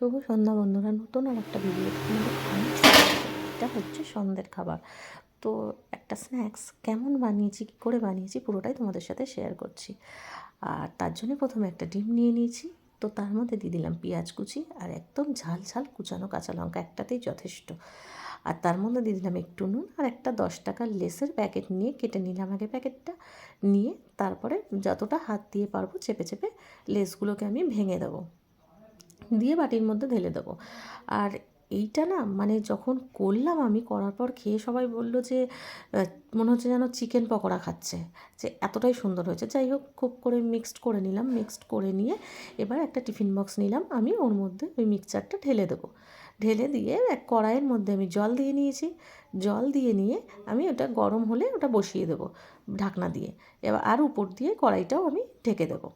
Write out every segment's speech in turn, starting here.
শুভ সন্ধ্যা বন্ধুরা, নতুন আর একটা ভিডিও। এটা হচ্ছে সন্ধ্যের খাবার। তো একটা স্ন্যাক্স কেমন বানিয়েছি, কী করে বানিয়েছি, পুরোটাই তোমাদের সাথে শেয়ার করছি। আর তার জন্য প্রথমে একটা ডিম নিয়ে নিয়েছি। তো তার মধ্যে দিয়ে দিলাম পেঁয়াজ কুচি আর একদম ঝাল ঝাল কুচানো কাঁচা লঙ্কা, একটাতেই যথেষ্ট। আর তার মধ্যে দিয়ে দিলাম একটু নুন আর একটা দশ টাকার লেসের প্যাকেট নিয়ে কেটে নিলাম আগে প্যাকেটটা নিয়ে তারপরে যতটা হাত দিয়ে পারব চেপে চেপে লেসগুলোকে আমি ভেঙে দেবো। দিয়ে বাটির মধ্যে ঢেলে দেবো। আর এইটা না মানে যখন করলাম আমি, করার পর খেয়ে সবাই বলল যে মনে হচ্ছে যেন চিকেন পকোড়া খাচ্ছে, যে এতটাই সুন্দর হয়েছে। যাই হোক, খুব করে মিক্সড করে নিলাম মিক্সড করে নিয়ে এবার একটা টিফিন বক্স নিলাম। আমি ওর মধ্যে ওই মিক্সচারটা ঢেলে দেবো। ঢেলে দিয়ে এক কড়াইয়ের মধ্যে আমি জল দিয়ে নিয়েছি। জল দিয়ে নিয়ে আমি ওটা গরম হলে ওটা বসিয়ে দেবো ঢাকনা দিয়ে। এবার আর উপর দিয়ে কড়াইটাও আমি ঢেকে দেবো।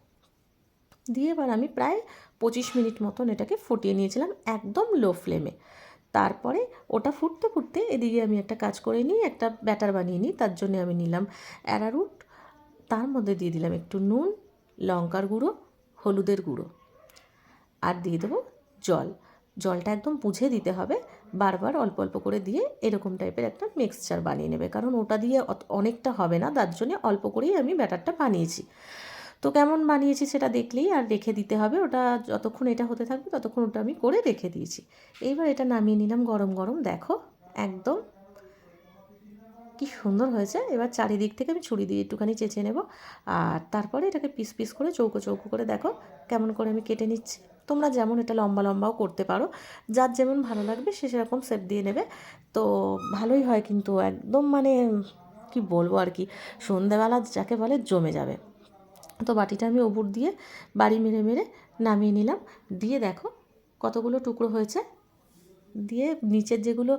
দিয়ে এবার আমি প্রায় পঁচিশ মিনিট মতন এটাকে ফুটিয়ে নিয়েছিলাম একদম লো ফ্লেমে। তারপরে ওটা ফুটতে ফুটতে এদিকে আমি একটা কাজ করে নিই একটা ব্যাটার বানিয়ে নিই, তার জন্য আমি নিলাম অ্যারারুট। তার মধ্যে দিয়ে দিলাম একটু নুন, লঙ্কার গুঁড়ো, হলুদের গুঁড়ো আর দিয়ে দেবো জল। জলটা একদম বুঝে দিতে হবে, বারবার অল্প অল্প করে দিয়ে এরকম টাইপের একটা মিক্সচার বানিয়ে নেবে। কারণ ওটা দিয়ে অনেকটা হবে না, তার জন্য অল্প করেই আমি ব্যাটারটা বানিয়েছি। তো কেমন বানিয়েছি সেটা দেখলেই আর রেখে দিতে হবে। ওটা যতক্ষণ এটা হতে থাকবে ততক্ষণ ওটা আমি করে রেখে দিয়েছি। এইবার এটা নামিয়ে নিলাম গরম গরম। দেখো, একদম কি সুন্দর হয়েছে। এবার চারিদিক থেকে আমি ছুরি দিয়ে একটুখানি চেঁচে নেব। আর তারপরে এটাকে পিস পিস করে চৌকো চৌকো করে দেখো কেমন করে আমি কেটে নিচ্ছি। তোমরা যেমন এটা লম্বা লম্বাও করতে পারো। যার যেমন ভালো লাগবে সে সেরকম সেপ দিয়ে নেবে। তো ভালোই হয় কিন্তু একদম মানে কি বলব আর কি? সন্ধেবেলা যাকে বলে জমে যাবে। তো বাটিটা আমি ওপর দিয়ে বাড়ি মেরে মেরে নামিয়ে নিলাম। দিয়ে দেখো কতগুলো টুকরো হয়েছে। দিয়ে নিচের যেগুলো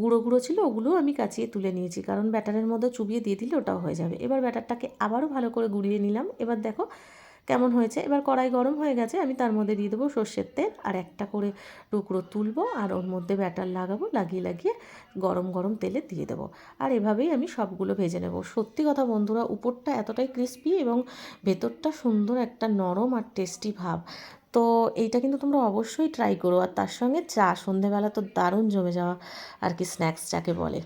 গুঁড়ো গুঁড়ো ছিল ওগুলো আমি কাচিয়ে তুলে নিয়েছি। কারণ ব্যাটারের মধ্যে চুবিয়ে দিয়ে দিলে ওটাও হয়ে যাবে। এবার ব্যাটারটাকে আবারও ভালো করে গুঁড়িয়ে নিলাম। এবার দেখো কেমন হয়েছে? এবার কড়াই গরম হয়ে গেছে, আমি তার মধ্যে দিয়ে দেবো সর্ষের তেল, আর একটা করে টুকরো তুলবো, আর ওর মধ্যে ব্যাটার লাগাবো, লাগিয়ে লাগিয়ে গরম গরম তেলে দিয়ে দেবো। আর এভাবেই আমি সবগুলো ভেজে নেব। সত্যি কথা বন্ধুরা, উপরটা এতটাই ক্রিস্পি এবং ভেতরটা সুন্দর একটা নরম আর টেস্টি ভাব। তো এইটা কিন্তু তোমরা অবশ্যই ট্রাই করো, আর তার সঙ্গে চা, সন্ধেবেলা তো দারুণ জমে যাওয়া আর কি স্ন্যাক্স যাকে বলে।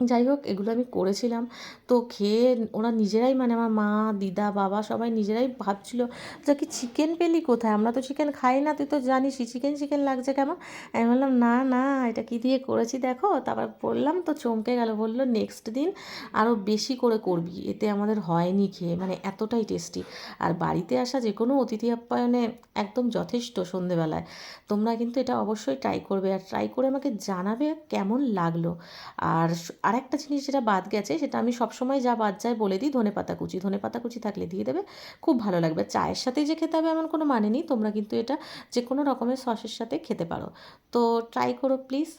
যাই হোক, এগুলো আমি করেছিলাম। তো খেয়ে ওরা নিজেরাই মানে আমার মা, দিদা, বাবা সবাই নিজেরাই ভাবছিল যে কি চিকেন পেলি কোথায়? আমরা তো চিকেন খাই না, তুই তো জানিসই চিকেন চিকেন লাগছে কেমন? আমি বললাম, না না, এটা কি দিয়ে করেছি দেখো? তারপর বললাম, তো চমকে গেল, বলল নেক্সট দিন আরও বেশি করে করবি, এতে আমাদের হয়নি খেয়ে। মানে এতটাই টেস্টি আর বাড়িতে আসা যে কোনো অতিথি আপ্যায়নে একদম যথেষ্ট সন্ধেবেলায়। তোমরা কিন্তু এটা অবশ্যই ট্রাই করবে। আর ট্রাই করে আমাকে জানাবে কেমন লাগল। আর আরেকটা জিনিস যেটা বাদ গেছে, সেটা আমি সবসময় যা বাদ যায় বলে দিই, ধনে পাতা কুচি। ধনে পাতা কুচি থাকলে দিয়ে দেবে, খুব ভালো লাগবে। চায়ের সাথেই যে খেতে হবে এমন কোনো মানে নেই, তোমরা কিন্তু এটা যে কোনো রকমের সসের সাথে খেতে পারো। তো ট্রাই করো প্লিজ